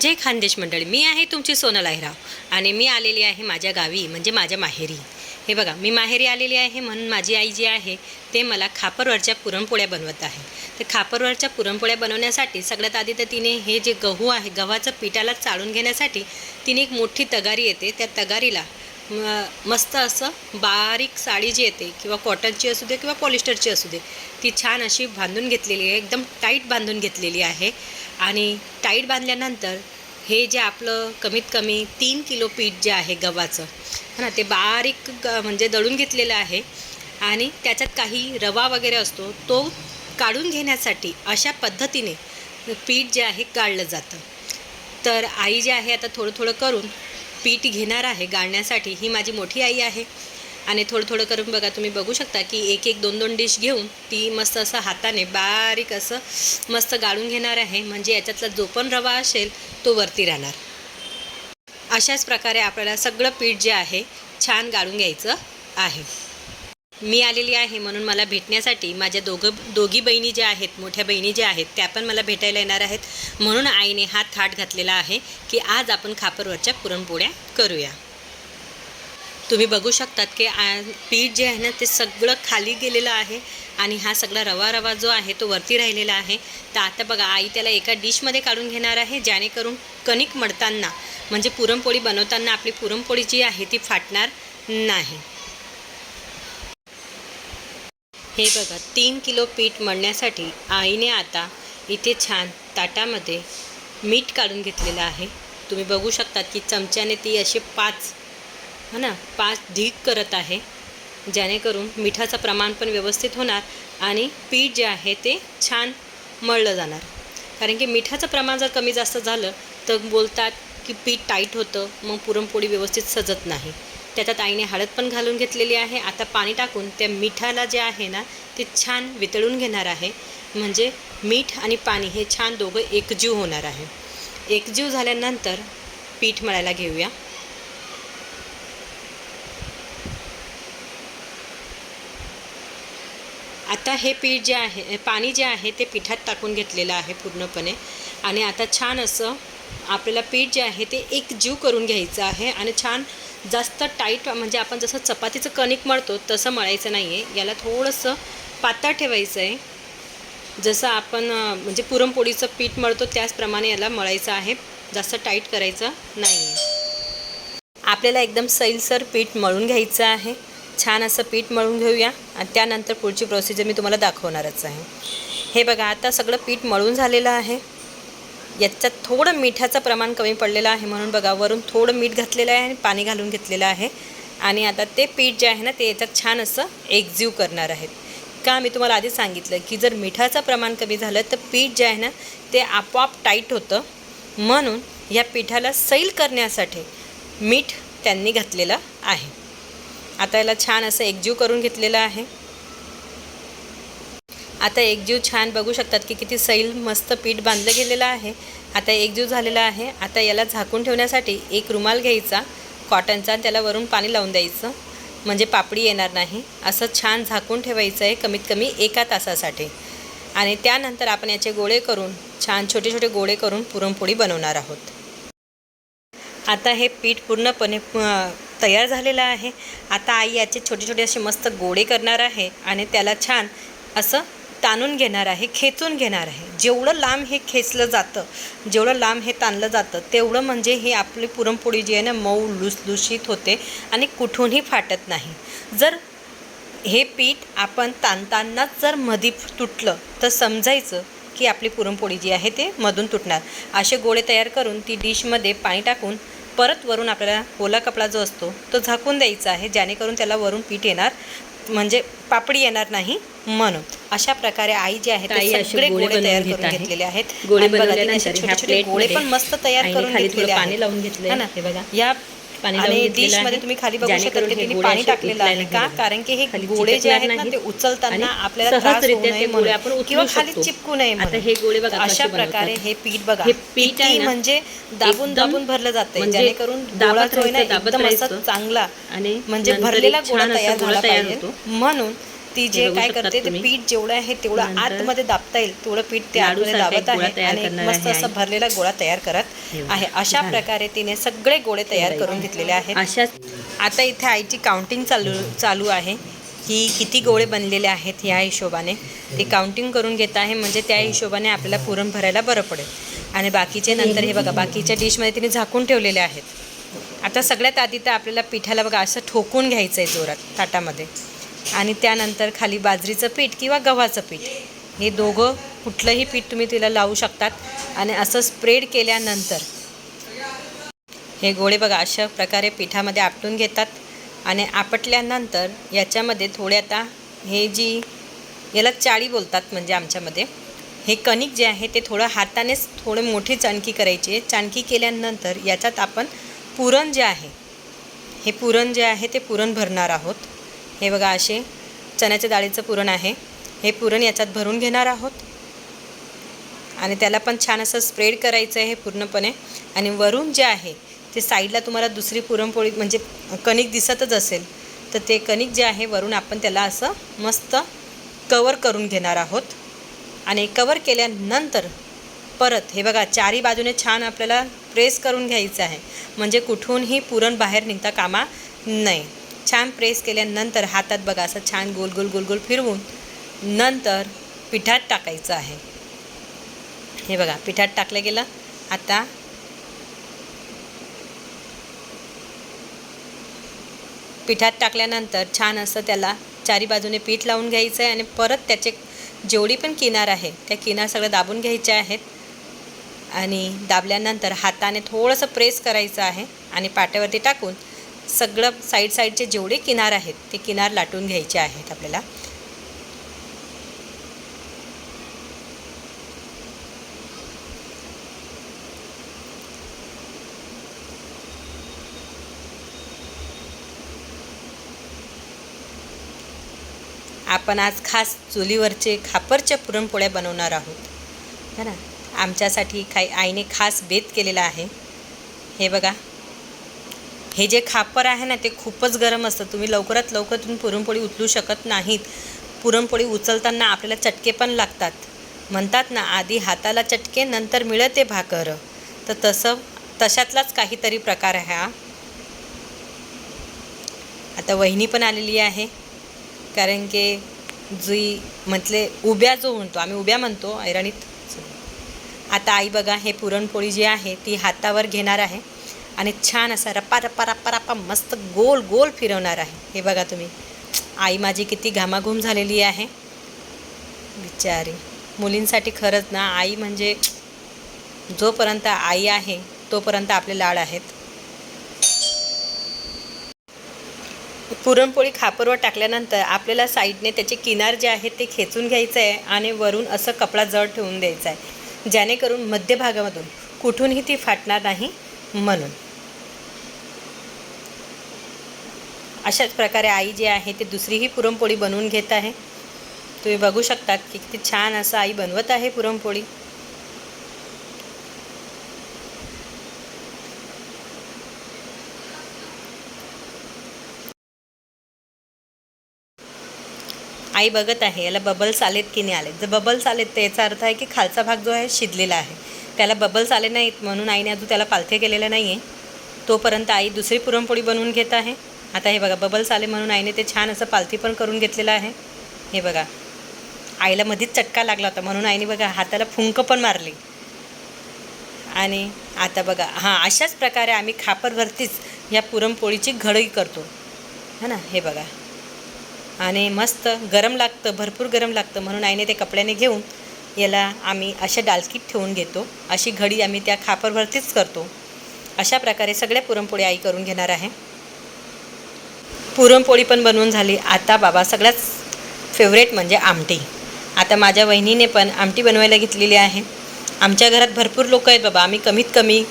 जय खानदेश मंडळी मी आहे तुमची सोनल आहेराव आणि मी आलेली आहे माझ्या गावी म्हणजे माझ्या माहेरी. हे बघा मी माहेरी आलेली आहे म्हणून माझी आई जी आहे ते मला खापरवरच्या पुरणपोळ्या बनवत आहे. तर खापरवरच्या पुरणपोळ्या बनवण्यासाठी सगळ्यात आधी तर तिने हे जे गहू आहे गव्हाचं पिठाला चाळून घेण्यासाठी तिने एक मोठी तगारी येते. त्या तगारीला मस्त असं बारीक साडी जी येते किंवा कॉटनची असू दे किंवा पॉलिस्टरची असू दे ती छान अशी बांधून घेतलेली आहे. एकदम टाईट बांधून घेतलेली आहे. आणि टाईट बांधल्यानंतर हे जे आपलं कमीत कमी तीन किलो पीठ जे आहे गव्हाचं है ना ते बारीक ग म्हणजे दळून घेतलेलं आहे. आणि त्याच्यात काही रवा वगैरे असतो तो काढून घेण्यासाठी अशा पद्धतीने पीठ जे आहे काढलं जातं. तर आई जे आहे आता थोडं थोडं करून पीठ घेणार आहे गाळण्यासाठी ही माझी मोठी आई आहे. आणि थोडं थोडं करून बघा तुम्ही बघू शकता की एक एक दोन दोन डिश घेऊन ती मस्त असं हाताने बारीक असं मस्त गाळून घेणार आहे. म्हणजे याच्यातला जो पण रवा असेल तो वरती राहणार. अशाच प्रकारे आपल्याला सगळं पीठ जे आहे छान गाळून घ्यायचं आहे. मी आलेली आहे म्हणून मला भेटण्यासाठी माझ्या दोघं दोघी बहिणी ज्या आहेत मोठ्या बहिणी ज्या आहेत त्या पण मला भेटायला येणार आहेत. म्हणून आईने हा थाट घातलेला आहे की आज आपण खापरवरच्या पुरणपोळ्या करूया. तुम्ही बघू शकतात की पीठ जे आहे ना ते सगळं खाली गेलेलं आहे आणि हा सगळा रवा रवा जो आहे तो वरती राहिलेला आहे. तर आता बघा आई त्याला एका डिशमध्ये काढून घेणार आहे जेणेकरून कणिक मळताना म्हणजे पुरणपोळी बनवताना आपली पुरणपोळी जी आहे ती फाटणार नाही. हे बघा तीन किलो पीठ मळण्यासाठी आईने आता इथे छान ताटामध्ये मीठ काढून घेतलेलं आहे. तुम्ही बघू शकतात की चमच्याने ती असे पाच है ना पाच ढीक करत आहे. जेणेकरून मिठाचं प्रमाण पण व्यवस्थित होणार आणि पीठ जे आहे ते छान मळलं जाणार. कारण की मिठाचं प्रमाण जर कमी जास्त झालं तर बोलतात की पीठ टाईट होतं मग पुरणपोळी व्यवस्थित सजत नाही. त्याच्यात आईने हळद पण घालून घेतलेली आहे. आता पाणी टाकून त्या मिठाला जे आहे ना ते छान वितळून घेणार आहे. म्हणजे मीठ आणि पाणी हे छान दोघं एकजीव होणार आहे. एकजीव झाल्यानंतर पीठ मळायला घेऊया. आता हे पीठ जे आहे पाणी जे आहे ते पिठात टाकून घेतलेलं आहे पूर्णपणे. आणि आता छान असं आपल्याला पीठ जे आहे ते एक जीव करून घ्यायचं आहे आणि छान जास्त टाईट म्हणजे आपण जसं चपातीचं कणिक मळतो तसं मळायचं नाही आहे याला थोडंसं पातळ ठेवायचं आहे. जसं आपण म्हणजे पुरणपोळीचं पीठ मळतो त्याचप्रमाणे याला मळायचं आहे. जास्त टाईट करायचं नाही आहे आपल्याला एकदम सैलसर पीठ मळून घ्यायचं आहे. छान असं पीठ मळून घेऊया. आणि त्यानंतर पुढची प्रोसिजर मी तुम्हाला दाखवणारच आहे. हे बघा आता सगळं पीठ मळून झालेलं आहे. याच्यात थोडं मिठाचं प्रमाण कमी पडलेलं आहे म्हणून बघा वरून थोडं मीठ घातलेलं आहे आणि पाणी घालून घेतलेलं आहे. आणि आता ते पीठ जे आहे ना ते याच्यात छान असं एकजीव करणार आहेत. का मी तुम्हाला आधी सांगितलं की जर मिठाचं प्रमाण कमी झालं तर पीठ जे आहे ना ते आपोआप टाईट होतं. म्हणून या पिठाला सैल करण्यासाठी मीठ त्यांनी घातलेलं आहे. आता याला छान असं एकजीव करून घेतलेलं आहे. आता एकजीव छान बघू शकतात की किती सैल मस्त पीठ बांधलं गेलेलं आहे. आता एकजीव झालेला आहे. आता याला झाकून ठेवण्यासाठी एक रुमाल घ्यायचा कॉटनचा आणि त्याला वरून पाणी लावून द्यायचं. म्हणजे पापडी येणार नाही. असं छान झाकून ठेवायचं आहे कमीत कमी एका तासासाठी. आणि त्यानंतर आपण याचे गोळे करून छान छोटे छोटे गोळे करून पुरणपोळी बनवणार आहोत. आता हे पीठ पूर्णपणे तयार झालेलं आहे. आता आई याचे छोटे छोटे असे मस्त गोळे करणार आहे आणि त्याला छान असं ताणून घेणार आहे खेचून घेणार आहे. जेवढं लांब हे खेचलं जातं जेवढं लांब हे ताणलं जातं तेवढं म्हणजे हे आपली पुरणपोळी जी आहे ना मऊ लुसलुशीत होते आणि कुठूनही फाटत नाही. जर हे पीठ आपण ताणतानाच जर मधी तुटलं तर समजायचं की आपली पुरणपोळी जी आहे ते मधून तुटणार. असे गोळे तयार करून ती डिशमध्ये पाणी टाकून परत वरून आपल्याला ओला कपडा जो असतो तो झाकून द्यायचा आहे जेणेकरून त्याला वरून पीठ येणार म्हणजे पापडी येणार नाही. म्हणून अशा प्रकारे आई जी आहे ते सगळे गोळे तयार करून. घेतलेले आहेत गोळे बनवल्यानंतर पण मस्त तयार करून घेतलेले थोडं पाणी आहेत. लावून घेतलंय. ना? हे बघा. या आणि डिशमध्ये आहे. तुम्ही खाली बघू शकता की तिने पाणी टाकलेलं आहे का कारण की हे गोळे जे आहेत ना. ते उचलताना आपल्याला त्रास होऊ नये म्हणून. किंवा खाली. चिपकू नये आता. हे गोळे बघा अशा प्रकारे. हे पीठ बघा हे पीठ म्हणजे दाबून दाबून भरलं जाते म्हणजे जेणेकरून दाबत गोळा जो आहे ना राहायचं, दाबत एकदम असा राहायचं. चांगला आणि म्हणजे भरलेला गोळा तयार झाला पाहिजे. म्हणून ती जे काय करते ते. पीठ जेवढं आहे तेवढं आतमध्ये दाबता येईल तेवढं पीठ ते आतमध्ये एक दाबत आहे आणि मस्त असं. भरलेला गोळा तयार करत आहे. अशा. प्रकारे तिने सगळे गोळे तयार करून घेतलेले आहेत. आता इथे आईची काउंटिंग चालू चालू आहे. की किती गोळे बनलेले आहेत ह्या हिशोबाने. ती काउंटिंग करून घेत आहे म्हणजे त्या हिशोबाने आपल्याला पुरण भरायला बरं पडेल. आणि बाकीचे नंतर हे बघा बाकीच्या डिशमध्ये तिने झाकून ठेवलेले आहेत. आता सगळ्यात आधी तर आपल्याला पिठाला बघा असं ठोकून घ्यायचं आहे जोरात ताटामध्ये. आणि त्यानंतर खाली बाजरीचं पीठ किंवा गव्हाचं पीठ. हे दोघं कुठलंही पीठ तुम्ही तिला लावू शकतात. आणि असं स्प्रेड केल्यानंतर हे गोळे बघा अशा प्रकारे पिठामध्ये आपटून घेतात. आणि आपटल्यानंतर याच्यामध्ये थोडे आता हे जी याला चाळी बोलतात म्हणजे आमच्यामध्ये. हे कणिक जे आहे ते थोडं हातानेच थोडे मोठी चाणकी करायची आहे. चाणकी केल्यानंतर याच्यात आपण पुरण जे आहे हे पुरण जे आहे ते पुरण भरणार आहोत. हे बघा असे चण्याच्या डाळीचं पुरण आहे. हे पुरण याच्यात भरून घेणार आहोत. आणि त्याला पण छान असं स्प्रेड करायचं आहे हे पूर्णपणे. आणि वरून जे आहे ते साईडला तुम्हाला दुसरी पुरणपोळी म्हणजे कणिक दिसतच असेल तर ते कणिक जे आहे वरून आपण त्याला असं मस्त कवर करून घेणार आहोत. आणि कवर केल्यानंतर परत हे बघा चारी बाजूने छान आपल्याला प्रेस करून घ्यायचं आहे. म्हणजे कुठूनही पुरण बाहेर निघता कामा नाही छान प्रेस केल्यानंतर हातात बघा असं छान गोल गोल गोल गोल फिरवून नंतर पिठात टाकायचं आहे. हे बघा पिठात टाकलं गेलं. आता पिठात टाकल्यानंतर छान असं त्याला चारी बाजूने पीठ लावून घ्यायचं आहे आणि परत त्याचे जेवढी पण किनार आहे त्या किनार सगळं दाबून घ्यायच्या आहेत. आणि दाबल्यानंतर हाताने थोडंसं प्रेस करायचं आहे आणि पाट्यावरती टाकून सगळं साईड साईडचे जेवढे किनार आहेत ते किनार लाटून घ्यायचे आहेत आपल्याला. आपण आज खास चुलीवरचे खापरच्या पुरणपोळ्या बनवणार आहोत. है ना? आमच्यासाठी काही आईने खास बेत केलेला आहे. हे बघा. हे जे खापर आहे ना ते खूपच गरम असतं. तुम्ही लवकरात लवकर तुम्ही पुरणपोळी उचलू शकत नाहीत. पुरणपोळी उचलताना आपल्याला चटके पण लागतात. म्हणतात ना आधी हाताला चटके नंतर मिळते भाकर. तर तसं तशातलाच काहीतरी प्रकार आहे हा. आता वहिनी पण आलेली आहे. कारण की जुई म्हटले उभ्या जो म्हणतो आम्ही उभ्या म्हणतो ऐरणीत. आता आई बघा हे पुरणपोळी जी आहे ती हातावर घेणार आहे. आणि छान असा रप्पा रप्पा रप्पा रप्पा मस्त गोल गोल फिरवणार आहे. हे बघा तुम्ही. आई माझी किती घामाघूम झालेली आहे. बिचारी. मुलींसाठी खरंच ना आई म्हणजे जोपर्यंत आई आहे तोपर्यंत आपले लाड आहेत. पुरणपोळी खापरवर टाकल्यानंतर आपल्याला साईडने त्याचे किनार जे आहेत ते खेचून घ्यायचं आहे आणि वरून असं कपडा जड ठेवून द्यायचा आहे. जेणेकरून मध्यभागामधून कुठूनही ती फाटणार नाही म्हणून. अशाच प्रकारे आई जी आहे ते दुसरीही पुरणपोळी बनवून घेत आहे. तुम्ही बघू शकतात की किती छान असं आई बनवत आहे पुरणपोळी. आई बघत आहे याला बबल्स आलेत की नाही आलेत? जर बबल्स आलेत तर याचा अर्थ आहे की खालचा भाग जो आहे शिजलेला आहे. त्याला बबल्स आले नाहीत म्हणून आईने अजून त्याला पालथे केलेलं नाही आहे तोपर्यंत आई दुसरी पुरणपोळी बनवून घेत आहे. आता हे बघा बबल्स आले म्हणून आईने ते छान असं पालथी पण करून घेतलेलं आहे. हे बघा आईला मध्येच चटका लागला होता म्हणून आईने बघा हाताला फुंक पण मारली. आणि आता बघा हां अशाच प्रकारे आम्ही खापरवरतीच या पुरणपोळीची घडई करतो. है ना हे बघा. आणि मस्त गरम लागतं भरपूर गरम लागतं म्हणून आईने ते कपड्याने घेऊन याला आम्ही अशा डालकीत ठेवून घेतो. अशी घडी आम्ही त्या खापरवरतीच करतो. अशा प्रकारे सगळ्या पुरणपोळी आई करून घेणार आहे. पुरणपोळी पण बनवून झाली. आता बाबा सगळ्यात फेवरेट म्हणजे आमटी. आता माझ्या वहिनीने पण आमटी बनवायला घेतलेली आहे. आमच्या घरात भरपूर लोक आहेत बाबा. आम्ही कमीत कमी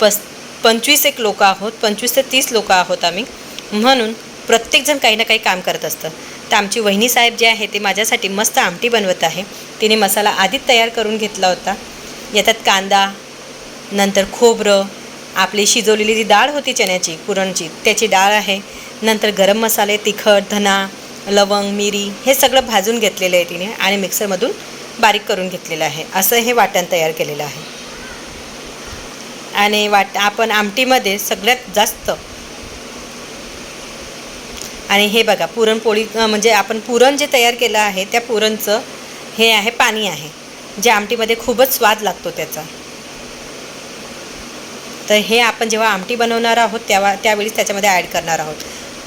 पस पंचवीस एक लोक आहोत. पंचवीस ते तीस लोक आहोत आम्ही. म्हणून प्रत्येकजण काही ना काही काम करत असतं. तर आमची वहिनी साहेब जे आहे ते माझ्यासाठी मस्त आमटी बनवत आहे. तिने मसाला आधीच तयार करून घेतला होता. याच्यात कांदा नंतर खोबरं आपली शिजवलेली जी डाळ होती चण्याची पुरणची त्याची डाळ आहे. नंतर गरम मसाले तिखट धना लवंग मिरी हे सगळं भाजून घेतलेलं आहे तिने आणि मिक्सरमधून बारीक करून घेतलेलं आहे. असं हे वाटण तयार केलेलं आहे. आणि वाट आपण आमटीमध्ये सगळ्यात जास्त आणि हे बघा पुरणपोळी म्हणजे आपण पुरण जे तयार केलं आहे त्या पुरणचं हे आहे पाणी आहे. जे आमटीमध्ये खूपच स्वाद लागतो त्याचा. तर हे आपण जेव्हा आमटी बनवणार आहोत तेव्हा त्यावेळीच त्याच्यामध्ये ॲड करणार आहोत.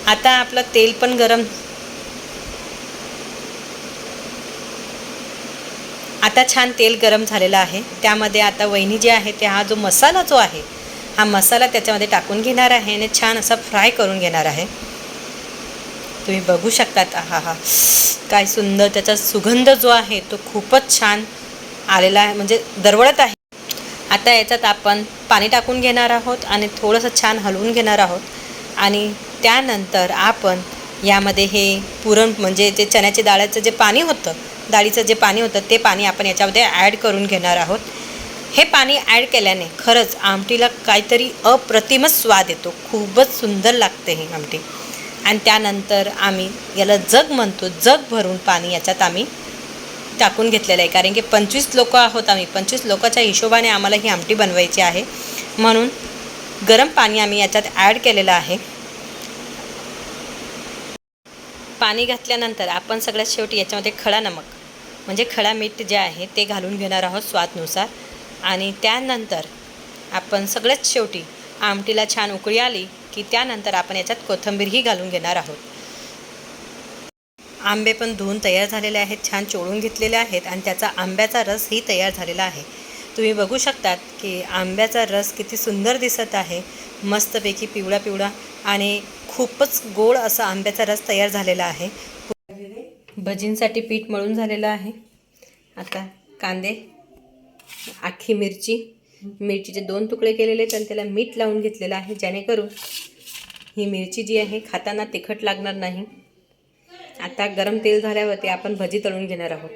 आता आपलं तेल पण गरम आता छान तेल गरम झालेलं आहे. त्यामध्ये आता वहिनी जे आहे ते हा जो मसाला जो आहे हा मसाला त्याच्यामध्ये टाकून घेणार आहे आणि छान असा फ्राय करून घेणार आहे. तुम्ही बघू शकतात हा हा. काय सुंदर त्याचा सुगंध जो आहे तो खूपच छान आलेला आहे. म्हणजे दरवळत आहे. आता याच्यात आपण पाणी टाकून घेणार आहोत आणि थोडंसं छान हलवून घेणार आहोत. आणि त्यानंतर आपण यामध्ये हे पुरण म्हणजे जे चण्याच्या डाळ्याचं जे पाणी होतं डाळीचं जे पाणी होतं ते पाणी आपण याच्यामध्ये ॲड करून घेणार आहोत. हे पाणी ॲड केल्याने खरंच आमटीला काहीतरी अप्रतिमच स्वाद येतो. खूपच सुंदर लागते ही आमटी. आणि त्यानंतर आम्ही याला जग म्हणतो जग भरून पाणी याच्यात आम्ही टाकून घेतलेलं आहे. कारण की पंचवीस लोक आहोत आम्ही. पंचवीस लोकांच्या हिशोबाने आम्हाला ही आमटी बनवायची आहे. म्हणून गरम पाणी आम्ही याच्यात ॲड केलेलं आहे. पाणी घातल्यानंतर आपण सगळ्यात शेवटी याच्यामध्ये खडा नमक म्हणजे खडा मीठ जे आहे ते घालून घेणार आहोत स्वादनुसार. आणि त्यानंतर आपण सगळ्यात शेवटी आमटीला छान उकळी आली की त्यानंतर आपण याच्यात कोथिंबीरही घालून घेणार आहोत. आंबे पण धुवून तयार झालेले आहेत छान चोळून घेतलेले आहेत आणि त्याचा आंब्याचा रसही तयार झालेला आहे. तुम्ही बघू शकतात की आंब्याचा रस किती सुंदर दिसत आहे मस्तपैकी पिवळा पिवळा आणि खूपच गोड असा आंब्याचा रस तयार झालेला आहे. भजींसाठी पीठ मळून झालेलं आहे. आता कांदे आखी मिरची मिरचीचे दोन तुकडे केलेले आहेत आणि त्याला मीठ लावून घेतलेलं आहे जेणेकरून ही मिरची जी आहे खाताना तिखट लागणार नाही. आता गरम तेल झाल्यावरती आपण भजी तळून घेणार आहोत.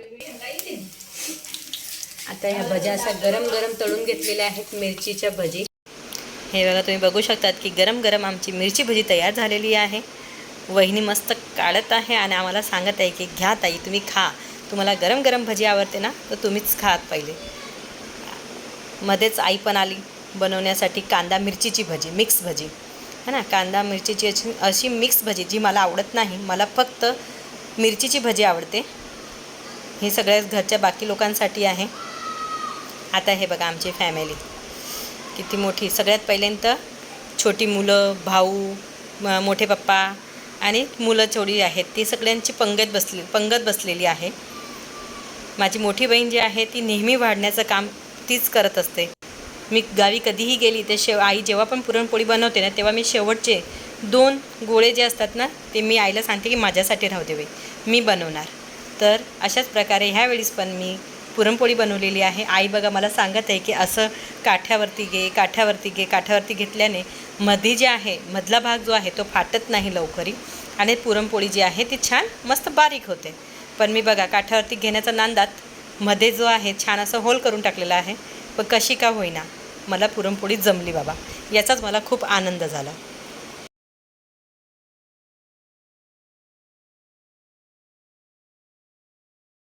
आता ह्या भज्या अशा गरम गरम तळून घेतलेल्या आहेत मिरचीच्या भजी. हे बघा तुम्ही बघू शकतात की गरम गरम आमची मिरची भजी तयार झालेली आहे. वहिनी मस्त काढत आहे आणि आम्हाला सांगत आहे की घ्या ताई तुम्ही खा. तुम्हाला गरम गरम भजी आवडते ना तर तुम्हीच खात पहिले. मध्येच आई पण आली बनवण्यासाठी कांदा मिरचीची भजी मिक्स भजी. है ना कांदा मिरचीची अशी अशी मिक्स भजी जी मला आवडत नाही. मला फक्त मिरचीची भजी आवडते. हे सगळ्याच घरच्या बाकी लोकांसाठी आहे. आता हे बघा आमची फॅमिली किती मोठी. सगळ्यात पहिल्यांदा छोटी मुलं भाऊ मोठे पप्पा आणि मुलं छोडी आहेत ती सगळ्यांची पंगत बसली पंगत बसलेली आहे. माझी मोठी बहीण जी आहे ती नेहमी वाढण्याचं काम तीच करत असते. मी गावी कधीही गेली तर शेव आई जेव्हा पण पुरणपोळी बनवते ना तेव्हा मी शेवटचे दोन गोळे जे असतात ना ते मी आईला सांगते की माझ्यासाठी राहू देवे मी बनवणार. तर अशाच प्रकारे ह्यावेळीस पण मी पुरणपोळी बनवलेली आहे. आई बघा मला सांगत आहे की असं काठ्यावरती घे काठ्यावरती घे काठ्यावरती घेतल्याने मध्ये जे आहे मधला भाग जो आहे तो फाटत नाही लवकरी आणि पुरणपोळी जी आहे ती छान मस्त बारीक होते. पण मी बघा काठ्यावरती घेण्याचा नांदात मध्ये जो आहे छान असं होल करून टाकलेला आहे. पण कशी का होईना मला पुरणपोळी जमली बाबा. याचाच मला खूप आनंद झाला.